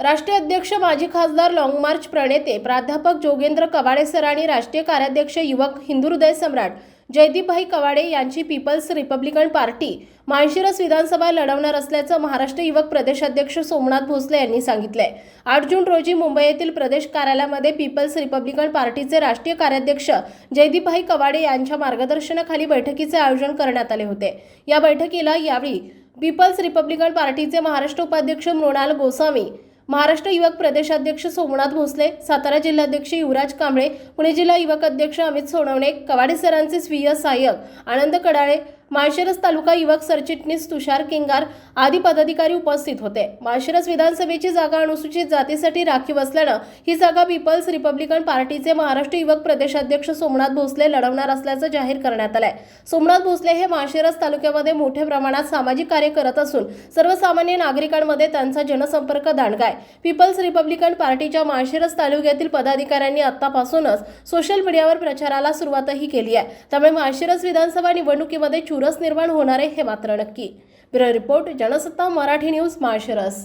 राष्ट्रीय अध्यक्ष माजी खासदार लाँग मार्च प्रणेते प्राध्यापक जोगेंद्र कवाडे सर आणि राष्ट्रीय कार्याध्यक्ष युवक हिंदुहृदय सम्राट जयदीपभाई कवाडे यांची पीपल्स रिपब्लिकन पार्टी माळशिरस विधानसभा लढवणार असल्याचं महाराष्ट्र युवक प्रदेशाध्यक्ष सोमनाथ भोसले यांनी सांगितलंय. आठ जून रोजी मुंबई येथील प्रदेश कार्यालयामध्ये पीपल्स रिपब्लिकन पार्टीचे राष्ट्रीय कार्याध्यक्ष जयदीपभाई कवाडे यांच्या मार्गदर्शनाखाली बैठकीचे आयोजन करण्यात आले होते. या बैठकीला यावेळी पीपल्स रिपब्लिकन पार्टीचे महाराष्ट्र उपाध्यक्ष मृणाल गोस्वामी महाराष्ट्र युवक प्रदेशाध्यक्ष सोमनाथ भोसले सातारा जिल्हाध्यक्ष युवराज कांबळे पुणे जिल्हा युवक अध्यक्ष अमित सोनवणे कवाडे सरांचे स्वीय सहाय्यक आनंद कडाळे माळशिरस तालुका युवक सरचिटणीस तुषार किंगार आदी पदाधिकारी उपस्थित होते. माळशिरस विधानसभेची जागा अनुसूचित जातीसाठी राखीव असल्यानं ही जागा पीपल्स रिपब्लिकन पार्टीचे महाराष्ट्र युवक प्रदेशाध्यक्ष सोमनाथ भोसले लढवणार असल्याचं जाहीर करण्यात आलंय. सोमनाथ भोसले हे माळशिरस तालुक्यामध्ये मोठ्या प्रमाणात सामाजिक कार्य करत असून सर्वसामान्य नागरिकांमध्ये त्यांचा जनसंपर्क दांडगा आहे पीपल्स रिपब्लिकन पार्टीच्या माळशिरस तालुक्यातील पदाधिकाऱ्यांनी आतापासूनच सोशल मीडियावर प्रचाराला सुरुवातही केली आहे. त्यामुळे माळशिरस विधानसभा निवडणुकीमध्ये चुरस निर्माण होणार आहे हे मात्र नक्की. Bureau report Jansatta Marathi news Malshiras.